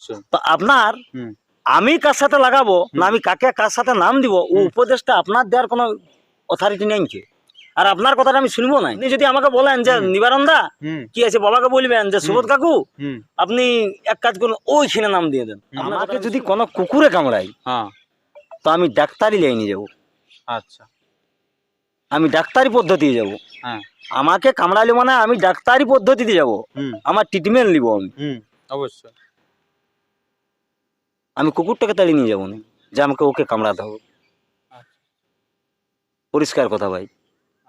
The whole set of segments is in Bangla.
অবশ্যই তো আপনার আমি কার সাথে লাগাবো না আমি কাকে কার সাথে নাম দিব ও উপদেশটা আপনার দেওয়ার কোনো অথরিটি নেই কি? আর আপনার কথাটা আমি শুনব না। আপনি যদি আমাকে বলেন যে হুম। নিবারণ দা কি আছে? বাবাকে বলবেন যে সুবোধ কাকু আপনি এক কাজ করুন ওইখানে নাম দিয়ে দেন। আমাকে যদি কোনো কুকুরে কামড়ায় হ্যাঁ। তো আমি ডাক্তারি লাইনে যাব। আচ্ছা। আমি ডাক্তারি পদ্ধতিতে যাব। হ্যাঁ। আমাকে কামড়ালে মানে আমি ডাক্তারি পদ্ধতিতে যাব। আমার ট্রিটমেন্ট নিব আমি। অবশ্যই। আমি কুকুরটাকে তাড়িয়ে নিয়ে যাব না। যে আমাকে ওকে কামড়াতে হবে। পরিষ্কার কথা ভাই।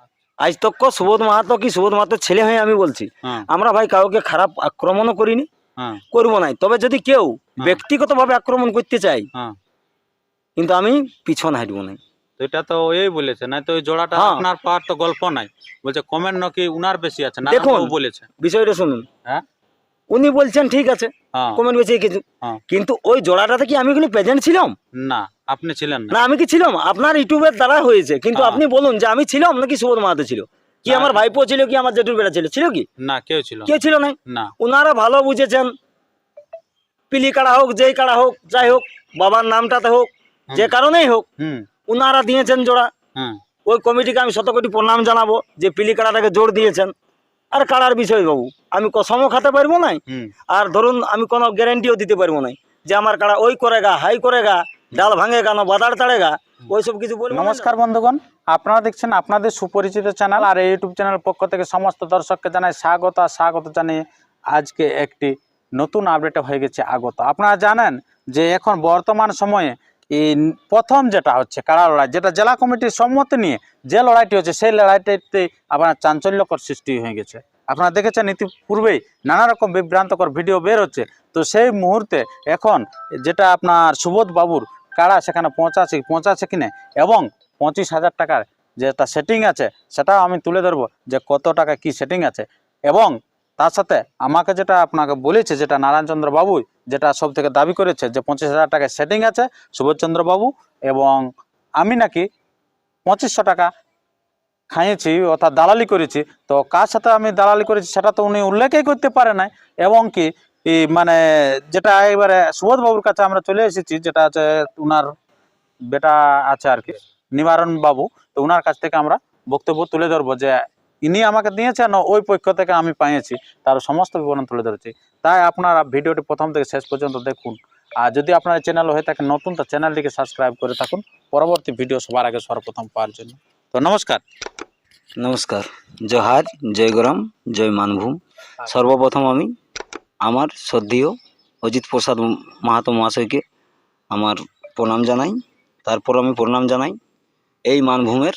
আচ্ছা। আজ তক সুবোধ মাহাতো কি? সুবোধ মাহাতো ছেলে হয়ে আমি বলছি। হ্যাঁ। আমরা ভাই কাউকে খারাপ আক্রমণও করিনি। হ্যাঁ। করব নাই। তবে যদি কেউ হ্যাঁ। ব্যক্তিগতভাবে আক্রমণ করতে চাই কিন্তু আমি পিছন হাঁটবো না তো এটা তো এই বলেছে না তো ওই জোড়াটা। আপনার পাওয়ার তো গল্প নাই। বলছে কমেন্ট নাকি উনার বেশি আছে না দেখুন। বলেছে। বিষয়টা শুনুন। হ্যাঁ। উনি বলছেন ঠিক আছে। হ্যাঁ। কমেন্ট বেশি কিছু। হ্যাঁ। কিন্তু ওই জোড়াটাতে কি আমি প্রেজেন্ট ছিলাম? না আপনি ছিলেন না। আমি কি ছিলাম? আপনার ইউটিউবের দ্বারা হয়েছে। কিন্তু হ্যাঁ। আপনি বলুন যে আমি ছিলাম নাকি সুবোধ মাহাতো ছিল? কি আমার ভাইপো ছিল কি আমার জেঠুর বেড়া ছিল? ছিল কি? না কেউ ছিল না। কে ছিল না না। ওনারা ভালো বুঝেছেন। পিলি কাড়া হোক যেই কাড়া হোক যাই হোক বাবার নামটাতে হোক যে কারণেই হোক ওনারা দিয়েছেন জোড়া। ওই কমিটিকে আমি শত কোটি প্রণাম জানাব যে পিলি কাড়াটাকে জোর দিয়েছেন। আর কাড়ার বিষয় বাবু আমি কসমও খাতে পারব না আর ধরুন আমি কোনো গ্যারেন্টিও দিতে পারব না যে আমার কাড়া ওই করেগা হাই করেগা ডাল ভাঙেগা না বাদার তাড়ে তাড়েগা ওইসব কিছু বলি নমস্কার বন্ধুগণ আপনারা দেখছেন আপনাদের সুপরিচিত চ্যানেল আর এই ইউটিউব চ্যানেল পক্ষ থেকে সমস্ত দর্শককে জানাই স্বাগত আর স্বাগত জানিয়ে আজকে একটি নতুন আপডেট হয়ে গেছে আগত। আপনারা জানেন যে এখন বর্তমান সময়ে এই প্রথম যেটা হচ্ছে কারা লড়াই, যেটা জেলা কমিটির সম্মতি নিয়ে যে লড়াইটি হচ্ছে, সেই লড়াইটিতে আপনার চাঞ্চল্যকর সৃষ্টি হয়ে গেছে। আপনারা দেখেছেন ইতিপূর্বেই নানা রকম বিভ্রান্তকর ভিডিও বের হচ্ছে। তো সেই মুহূর্তে এখন যেটা আপনার সুবোধ বাবুর কাড়া সেখানে পৌঁছাচ্ছে পৌঁছাচ্ছে কিনা, এবং পঁচিশ হাজার টাকার যেটা সেটিং আছে, সেটাও আমি তুলে ধরবো যে কত টাকা কি সেটিং আছে, এবং তার সাথে আমাকে যেটা আপনাকে বলেছে, যেটা নারায়ণচন্দ্র বাবু যেটা সব থেকে দাবি করেছে যে পঁচিশ হাজার টাকা সেটিং আছে সুবোধচন্দ্র বাবু এবং আমি নাকি পঁচিশশো টাকা খাইয়েছি অর্থাৎ দালালি করেছি। তো কার সাথে আমি দালালি করেছি সেটা তো উনি উল্লেখই করতে পারে নাই। এবং কি মানে যেটা এবারে সুবোধ বাবুর কাছে আমরা চলে এসেছি, যেটা আছে উনার বেটা আছে আর কি, নিবারণ বাবু। তো উনার কাছ থেকে আমরা বক্তব্য তুলে ধরবো যে ইনি আমাকে দিয়েছেন ওই পক্ষ থেকে আমি পাইয়েছি তার সমস্ত বিবরণ তুলে ধরেছি। তাই আপনারা ভিডিওটি প্রথম থেকে শেষ পর্যন্ত দেখুন। আর যদি আপনার চ্যানেল হয়ে থাকে নতুন তো চ্যানেলটিকে সাবস্ক্রাইব করে থাকুন। পরবর্তী ভিডিও সবার আগে সর্বপ্রথম পাওয়ার জন্য। তো নমস্কার। নমস্কার। জহার জয় গরম জয় মানভূম। সর্বপ্রথম আমি আমার শ্রদ্ধেয় অজিত প্রসাদ মাহাতো মহাশয়কে আমার প্রণাম জানাই। তারপর আমি প্রণাম জানাই এই মানভূমের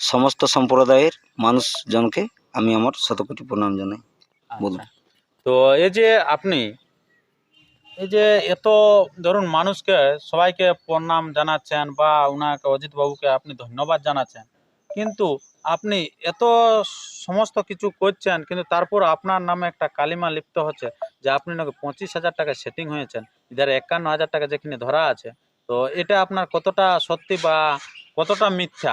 সমস্ত সম্প্রদায়ের মানুষজনকে আমি আমার শতকোটি প্রণাম জানাই বলুন। আচ্ছা। তো এই যে আপনি এই যে এত ধরুন মানুষকে সবাইকে প্রণাম জানাচ্ছেন বা ওনাকে অজিত বাবুকে আপনি ধন্যবাদ জানাচ্ছেন কিন্তু আপনি এত সমস্ত কিছু করছেন কিন্তু তারপর আপনার নামে একটা কালিমা লিপ্ত হচ্ছে যে আপনি নাকি পঁচিশ হাজার টাকা সেটিং হয়েছেন ইধারে একান্ন হাজার টাকা যেখানে ধরা আছে তো এটা আপনার কতটা সত্যি বা কতটা মিথ্যা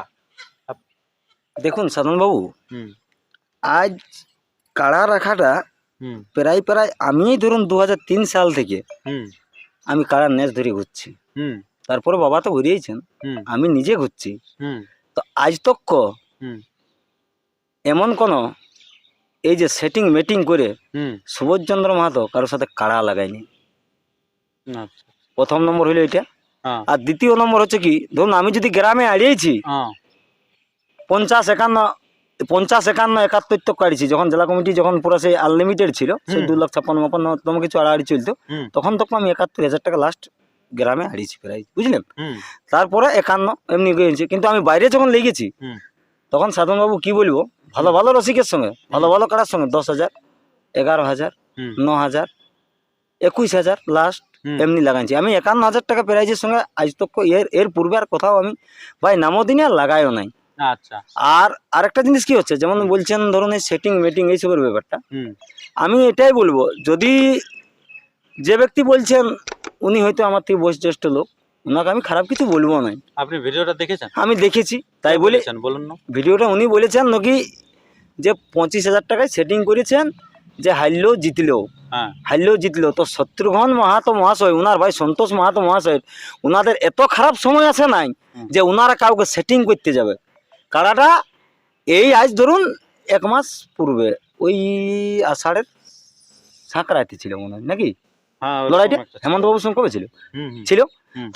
দেখুন সাধনবাবু আজ কাড়া রাখাটা প্রায় প্রায় আমিই ধরুন দু হাজার তিন সাল থেকে আমি কাড়ার নেচ ধরে ঘুরছি। হুম। তারপরে বাবা তো ঘুরিয়েছেন আমি নিজে ঘুরছি। তো আজ তক হুম। এমন কোনো এই যে সেটিং মেটিং করে হুম। সুবোধচন্দ্র মাহাতো কারোর সাথে কাড়া লাগায়নি। আচ্ছা। প্রথম নম্বর হইল এটা। হ্যাঁ। আর দ্বিতীয় নম্বর হচ্ছে কি ধরুন আমি যদি গ্রামে আড়িয়েছি হ্যাঁ। পঞ্চাশ একান্ন পঞ্চাশ একান্ন একাত্তর তক কাড়িছি যখন জেলা কমিটি যখন পুরো সেই আনলিমিটেড ছিল সেই দু লাখ ছাপ্পান্ন মাপান্ন কিছু আড়াআড়ি চলতো তখন তক আমি একাত্তর হাজার টাকা লাস্ট গ্রামে হারিয়েছি প্রায় বুঝলেন তারপরে একান্ন এমনি গিয়েছি কিন্তু আমি বাইরে যখন লেগেছি তখন সাধনবাবু কি বলব? ভালো ভালো রসিকের সঙ্গে ভালো ভালো কাড়ার সঙ্গে দশ হাজার এগারো হাজার ন হাজার একুশ হাজার লাস্ট এমনি লাগাইছি। আমি একান্ন হাজার টাকা প্রাইজের সঙ্গে আজ তক এর এর পূর্বে আর কোথাও আমি ভাই নামও দিনে আর লাগাইও নাই। আচ্ছা। আর আরেকটা জিনিস কি হচ্ছে যেমন বলছেন ধরুন এই সেটিং মিটিং এইসবের ব্যাপারটা। আমি এটাই বলব যদি যে ব্যক্তি বলছেন উনি হয়তো আমার থেকে বয়োজ্যেষ্ঠ লোক ওনাকে আমি খারাপ কিছু বলব না আপনি ভিডিওটা দেখেছেন? আমি দেখেছি তাই বলে বলেছেন? বলুন না। ভিডিওটা উনি বলেছেন নাকি যে পঁচিশ হাজার টাকায় সেটিং করেছেন যে হারলেও জিতলেও হ্যাঁ। হারলেও জিতলো। তো শত্রুঘ্ন মাহাতো মহাশয় উনার ভাই সন্তোষ মাহাতো মহাশয় উনাদের এত খারাপ সময় আছে নাই যে উনারা কাউকে সেটিং করতে যাবে। কারাটা এই আজ ধরুন এক মাস পূর্বে ওই আষাঢ়ের সাঁকড়াইতে ছিল মনে হয় নাকি? হ্যাঁ লড়াইটা ওরকম একটা ছিল। হেমন্ত বাবুর সঙ্গে কবে ছিল? ছিল?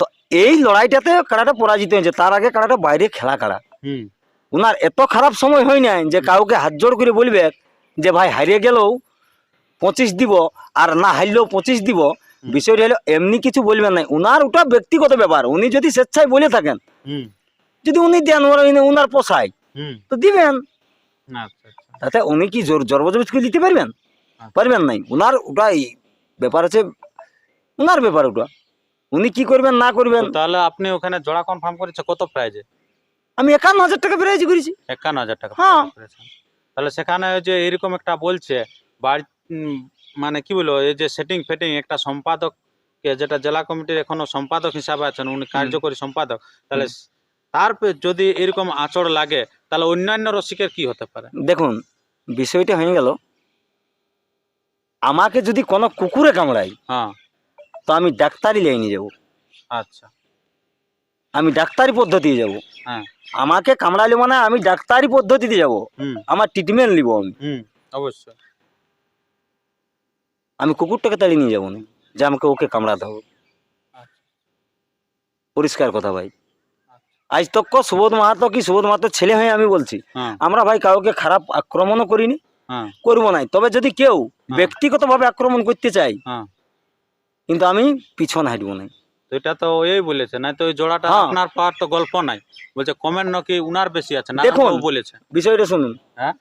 তো এই লড়াইটাতে কারাটা পরাজিত হয়েছে তার আগে কারাটা বাইরে খেলা কারা হুম। উনার এত খারাপ সময় হয় নাই যে কাউকে হাত জোড় করে বলবে যে ভাই হারিয়ে গেলেও পঁচিশ দিব আর না হারলেও পঁচিশ দিব। বিষয়টা হলো এমনি কিছু বলবেন নাই। উনার ওটা ব্যক্তিগত ব্যাপার। উনি যদি স্বেচ্ছায় বলে থাকেন যদি উনি দেন উনার পোষায় তো দিবেন। আচ্ছা আচ্ছা। তাতে উনি কি জোর জবরদস্তি করে দিতে পারবেন? আচ্ছা। পারবেন নাই। উনার ওটাই ব্যাপার আছে উনার ব্যাপার ওটা। উনি কি করবেন না করবেন? তাহলে আপনি ওখানে জোড়া কনফার্ম করেছে কত প্রাইজে আমি একান্ন হাজার টাকা প্রাইজ করেছি। একান্ন হাজার টাকা হ্যাঁ। তাহলে সেখানে ওই যে এরকম একটা বলছে বাড়ি মানে কি বলব এই যে সেটিং ফেটিং একটা সম্পাদক কে যেটা জেলা কমিটির এখনও সম্পাদক হিসাবে আছেন উনি কার্যকরী সম্পাদক তাহলে তার যদি এরকম আচর লাগে তাহলে অন্যান্য রসিকের কি হতে পারে? দেখুন বিষয়টা হয়ে গেল আমাকে যদি কোনো কুকুরে কামড়ায় হ্যাঁ। তো আমি ডাক্তারি লাইনে যাব। আচ্ছা। আমি ডাক্তারি পদ্ধতি যাব। হ্যাঁ। আমাকে কামড়ালে মানে আমি ডাক্তারি পদ্ধতিতে যাব। আমার ট্রিটমেন্ট নিব আমি। অবশ্যই। আমি কুকুরটাকে তাড়িয়ে নিয়ে যাব না যে আমাকে ওকে কামড়াতে হবে। আচ্ছা। পরিষ্কার কথা ভাই। আজ তক সুবোধ মাহাতো কি? সুবোধ মাহাতো ছেলে হয়ে আমি বলছি। হ্যাঁ। আমরা ভাই কাউকে খারাপ আক্রমণও করিনি হ্যাঁ। করব নাই। তবে যদি কেউ ব্যক্তিগতভাবে আক্রমণ করতে চাই হ্যাঁ। কিন্তু আমি পিছন হাঁটবো না তো এটা তো ওই বলেছে না তো ওই জোড়াটা হ্যাঁ। আপনার পাওয়ার তো গল্প নাই। বলছে কমেন্ট নাকি উনার বেশি আছে না দেখুন। বলেছে। বিষয়টা শুনুন। হ্যাঁ।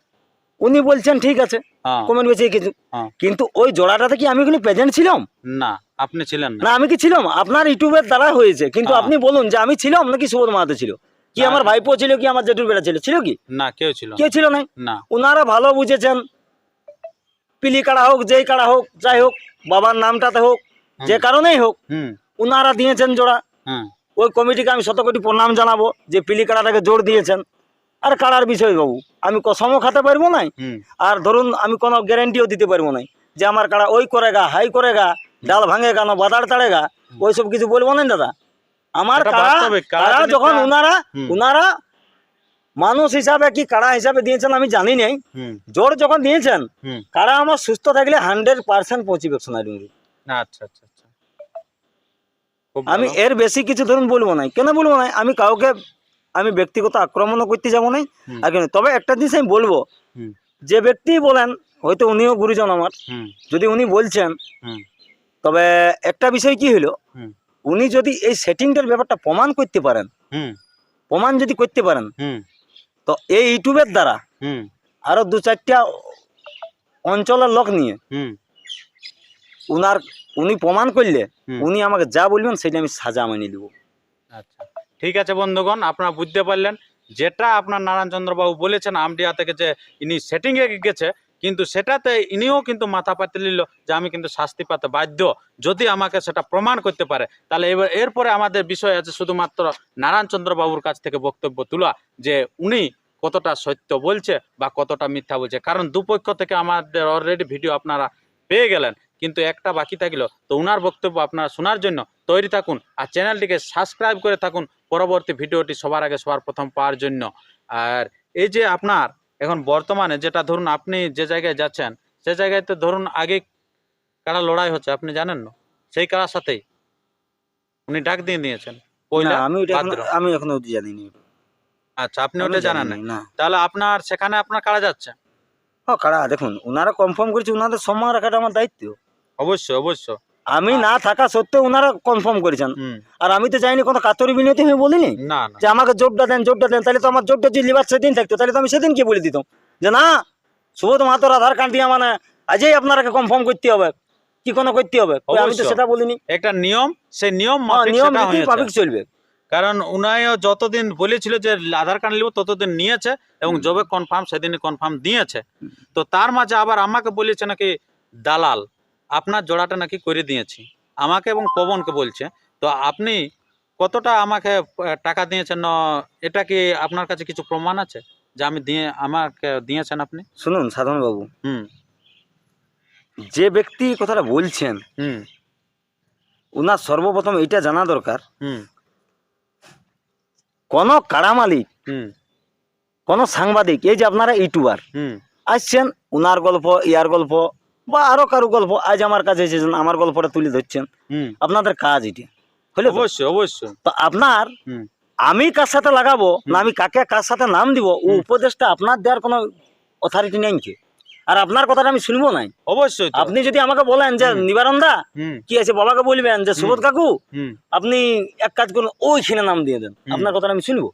উনি বলছেন ঠিক আছে হ্যাঁ। কমেন্ট বেঁচে কিছু। হ্যাঁ। কিন্তু ওই জোড়াটাতে কি আমি কোনো প্রেজেন্ট ছিলাম? না। আপনি ছিলেন না। আমি কি ছিলাম? আপনার ইউটিউবের দ্বারা হয়েছে। কিন্তু হ্যাঁ। আপনি বলুন যে আমি ছিলাম নাকি সুবোধ মাহাতো ছিল? কি আমার ভাইপো ছিল কি আমার জেঠুর বেড়া ছিল? ছিল কি? না কেউ ছিল। কেউ ছিল না না। ওনারা ভালো বুঝেছেন। পিলি কাড়া হোক যেই কাড়া হোক যাই হোক বাবার নামটাতে হোক যে কারণেই হোক ওনারা দিয়েছেন জোড়া। হুম। ওই কমিটিকে আমি শত কোটি প্রণাম জানাব যে পিলি কাড়াটাকে জোর দিয়েছেন। আর কাড়ার বিষয় বাবু আমি কসমও খাতে পারব না আর ধরুন আমি কোনো গ্যারেন্টিও দিতে পারব না যে আমার কাড়া ওই করেগা হাই করেগা ডাল ভাঙে না বাদার তাড়েগা? ওইসব কিছু বলব না দাদা? আমার জিনিসটা- যখন উনারা উনারা মানুষ হিসাবে কি কারা হিসাবে দিয়েছেন আমি জানি নাই। জোর যখন দিয়েছেন কারা আমার সুস্থ থাকলে হান্ড্রেড পার্সেন্ট পৌঁছিবে সোনাডুঙ্গি আচ্ছা আচ্ছা আচ্ছা। আমি এর বেশি কিছু ধরুন বলব না কেন বলব না আমি কাউকে আমি ব্যক্তিগত আক্রমণও করতে যাব না হুম। আর কেন? তবে একটা জিনিস আমি বলব। যে ব্যক্তি বলেন হয়তো উনিও গুরুজন আমার। যদি উনি বলছেন তবে একটা বিষয় কি হলো? হুম। উনি যদি এই সেটিংটার ব্যাপারটা প্রমাণ করতে পারেন হুম। প্রমাণ যদি করতে পারেন হুম। তো এই ইউটিউবের দ্বারা হুম। আরও দু চারটা অঞ্চলের লোক নিয়ে হুম। উনার উনি প্রমাণ করলে উনি আমাকে যা বলবেন সেটা আমি সাজা মানিয়ে নেব। আচ্ছা। ঠিক আছে বন্ধুগণ আপনারা বুঝতে পারলেন যেটা আপনার নারায়ণ চন্দ্রবাবু বলেছেন আমডিয়া থেকে যে ইনি সেটিংয়ে গেছে কিন্তু সেটাতে ইনিও কিন্তু মাথা পাতে নিল যে আমি কিন্তু শাস্তি পাতে বাধ্য। যদি আমাকে সেটা প্রমাণ করতে পারে, তাহলে এবার এরপরে আমাদের বিষয় আছে শুধুমাত্র নারায়ণচন্দ্র বাবুর কাছ থেকে বক্তব্য তোলা যে উনি কতটা সত্য বলছে বা কতটা মিথ্যা বলছে। কারণ দুপক্ষ থেকে আমাদের অলরেডি ভিডিও আপনারা পেয়ে গেলেন, কিন্তু একটা বাকি থাকল। তো উনার বক্তব্য আপনারা শোনার জন্য তৈরি থাকুন আর চ্যানেলটিকে সাবস্ক্রাইব করে থাকুন। পরবর্তী ভিডিওটি সবার আগে সবার প্রথম পাওয়ার জন্য। আর এই যে আপনার এখন বর্তমানে যেটা ধরুন আপনি যে জায়গায় যাচ্ছেন সে জায়গায় তো ধরুন আগে কারা লড়াই হচ্ছে আপনি জানেন না? সেই কারার সাথেই। উনি ডাক দিয়ে দিয়েছেন আমি। আমি এখনও জানিনি। আচ্ছা আপনি ওটা জানেন জানি না। তাহলে আপনার সেখানে আপনার কারা যাচ্ছে? ও কারা? দেখুন ওনারা কনফার্ম করেছে ওনাদের সম্মান রাখাটা আমার দায়িত্ব। অবশ্যই অবশ্য আমি না থাকা সত্ত্বেও ওনারা কনফার্ম করেছেন। আর আমি তো চাইনি কোনো কাতরি বিনতি আমি বলিনি যে আমাকে জোরটা দেন জোরটা দেন তাহলে তো আমার জোরটা যদি লিবার সেদিন থাকতো তাহলে তো আমি সেদিন কি বলে দিতাম? যে না সুবোধ মাহাতোর আধার কার্ড দিয়ে মানে আজই আপনারাকে কনফার্ম করতে হবে। কি কোনো করতে হবে? আমি তো সেটা বলিনি। একটা নিয়ম সেই নিয়ম হ্যাঁ, নিয়ম রীতি চলবে। কারণ উনায়ও যতদিন বলেছিল যে আধার কার্ড নিব ততদিন নিয়েছে এবং যবে কনফার্ম সেদিনই কনফার্ম দিয়েছে। তো তার মাঝে আবার আমাকে বলেছে নাকি দালাল। আপনার জোড়াটা নাকি করে দিয়েছি। আমাকে এবং পবনকে বলছে তো আপনি কতটা আমাকে টাকা দিয়েছেন না এটা কি আপনার কাছে কিছু প্রমাণ আছে? যে আমি দিয়ে আমাকে দিয়েছেন আপনি? শুনুন সাধন বাবু। হুম। যে ব্যক্তি কথাটা বলছেন হুম। ওনার সর্বপ্রথম এইটা জানা দরকার। হুম। কোন কাড়া মালিক হুম। কোন সাংবাদিক এই যে আপনারা ইউটিউবার হুম। আসছেন উনার গল্প ইয়ার গল্প বা আরও কারও গল্প আজ আমার কাছে এসেছেন আমার গল্পটা তুলে ধরছেন। আপনাদের কাজ এটা। হলে অবশ্যই অবশ্যই। তো আপনার আমি কার সাথে লাগাবো না আমি কাকে কার সাথে নাম দিব ও উপদেশটা আপনার দেওয়ার কোনো অথরিটি নেই কি? আর আপনার কথাটা আমি শুনব নাই। অবশ্যই আপনি যদি আমাকে বলেন যে নিবারণ দা কি আছে? বাবাকে বলবেন যে সুবোধ কাকু আপনি এক কাজ করুন ওইখানে নাম দিয়ে দেন। আপনার কথাটা আমি শুনব?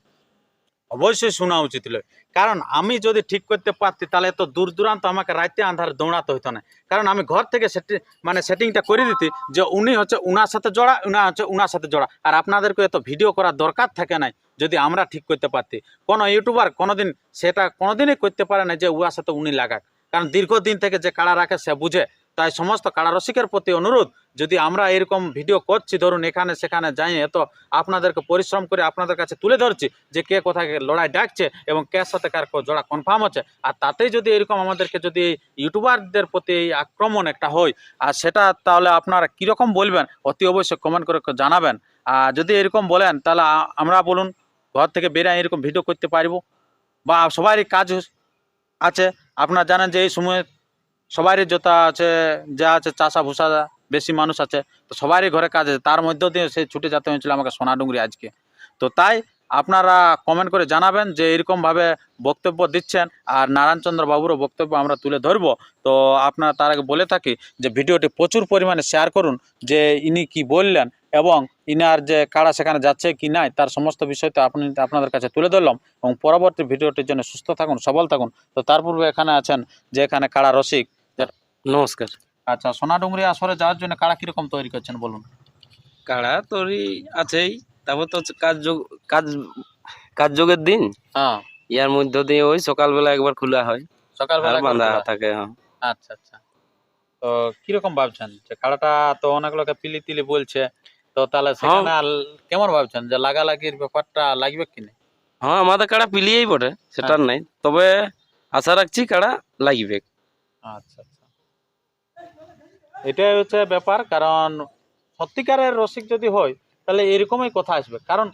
অবশ্যই শোনা উচিত ছিল কারণ আমি যদি ঠিক করতে পারতি, তাহলে এত দূর দূরান্ত আমাকে রাতে আন্ধারে দৌড়াতে হতো না। কারণ আমি ঘর থেকে সেটি মানে সেটিংটা করে দিতি যে উনি হচ্ছে উনার সাথে জোড়া, উনা হচ্ছে উনার সাথে জোড়া। আর আপনাদেরকে এত ভিডিও করার দরকার থাকে নাই যদি আমরা ঠিক করতে পারতি। কোনো ইউটিউবার কোনোদিন সেটা কোনোদিনই করতে পারে না যে উয়ার সাথে উনি লাগাক। কারণ দীর্ঘদিন থেকে যে কাড়া রাখে সে বুঝে। তাই সমস্ত কাড়া রসিকের প্রতি অনুরোধ, যদি আমরা এরকম ভিডিও করছি, ধরুন এখানে সেখানে যাই, এত আপনাদেরকে পরিশ্রম করে আপনাদের কাছে তুলে ধরছি যে কে কোথায় লড়াই ডাকছে এবং কে সাথে কার জোড়া কনফার্ম হচ্ছে, আর তাতেই যদি এরকম আমাদেরকে যদি ইউটিউবারদের প্রতি এই আক্রমণ একটা হয়, আর সেটা তাহলে আপনারা কীরকম বলবেন, অতি অবশ্যই কমেন্ট করে জানাবেন। আর যদি এরকম বলেন, তাহলে আমরা বলুন, ঘর থেকে বেরিয়ে এরকম ভিডিও করতে পারব, বা সবারই কাজ আছে। আপনারা জানেন যে এই সময়ে সবারই জোতা আছে, যা আছে, চাষা ভুষা বেশি মানুষ আছে, তো সবারই ঘরে কাজ আছে। তার মধ্য দিয়ে সে ছুটে যেতে হয়েছিল আমাকে সোনাডুঙ্গরি আজকে। তো তাই আপনারা কমেন্ট করে জানাবেন যে এরকমভাবে বক্তব্য দিচ্ছেন, আর নারায়ণচন্দ্র বাবুরও বক্তব্য আমরা তুলে ধরবো। তো আপনারা তার আগে বলে থাকি যে ভিডিওটি প্রচুর পরিমাণে শেয়ার করুন, যে ইনি কি বললেন এবং ইনার যে কারা সেখানে যাচ্ছে কি নাই, তার সমস্ত বিষয় তো আপনি, আপনাদের কাছে তুলে ধরলাম এবং পরবর্তী ভিডিওটির জন্য সুস্থ থাকুন, সবল থাকুন। তো তার পূর্বে এখানে আছেন যে এখানে কারা রসিক নমস্কার। আচ্ছা সোনাডুঙ্গরি আসরে যাওয়ার জন্য কারা কীরকম তৈরি করছেন বলুন? কাড়া তরি আছেই তারপর তো কাজ কাজ কাজ যোগের দিন। হ্যাঁ। ইয়ার মধ্য দিয়ে ওই সকালবেলা একবার খোলা হয় সকালবেলা বাঁধা থাকে হ্যাঁ। আচ্ছা আচ্ছা। তো কীরকম ভাবছেন? যে কাড়াটা তো অনেক লোকে পিলি তিলি বলছে তো তাহলে সেখানে কেমন ভাবছেন? যে লাগালাগির ব্যাপারটা লাগবে কি না হ্যাঁ আমাদের কাড়া পিলিয়েই বটে সেটার নাই। তবে আশা রাখছি কাড়া লাগবে। আচ্ছা আচ্ছা। এটাই হচ্ছে ব্যাপার, কারণ সত্যিকারের রসিক যদি হয়, তাহলে এরকমই কথা আসবে। কারণ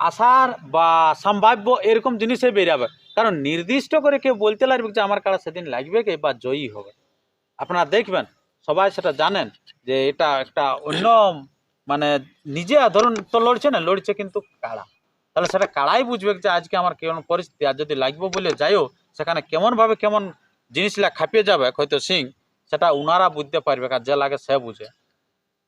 আশার বা সম্ভাব্য এরকম জিনিসে বেরাবে। কারণ নির্দিষ্ট করে কেউ বলতে লাগবে যে, আমার কারা সেদিন লাগবে কি বা জয়ী হবে। আপনারা দেখবেন, সবাই সেটা জানেন যে, এটা একটা অন্য মানে নিজে ধরুন তো লড়ছে না, লড়ছে কিন্তু কাড়া তাহলে সেটা কাড়াই বুঝবে যে, আজকে আমার কেমন পরিস্থিতি, আর যদি লাগবে বলে যাইও, সেখানে কেমনভাবে কেমন জিনিসটা খাপিয়ে যাবে, হয়তো সিং সেটা ওনারা বুঝতে পারবে, কার যে লাগে সে বুঝে।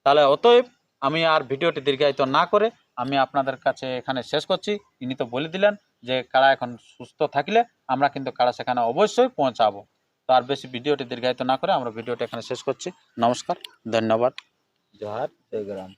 তাহলে অতএব আমি আর ভিডিওটি দীর্ঘায়িত না করে আমি আপনাদের কাছে এখানে শেষ করছি। ইনি তো বলে দিলেন যে কারা এখন সুস্থ থাকলে আমরা কিন্তু কারা সেখানে অবশ্যই পৌঁছাবো। তো আর বেশি ভিডিওটি দীর্ঘায়িত না করে আমরা ভিডিওটি এখানে শেষ করছি। নমস্কার, ধন্যবাদ। জয় জয় গ্রাম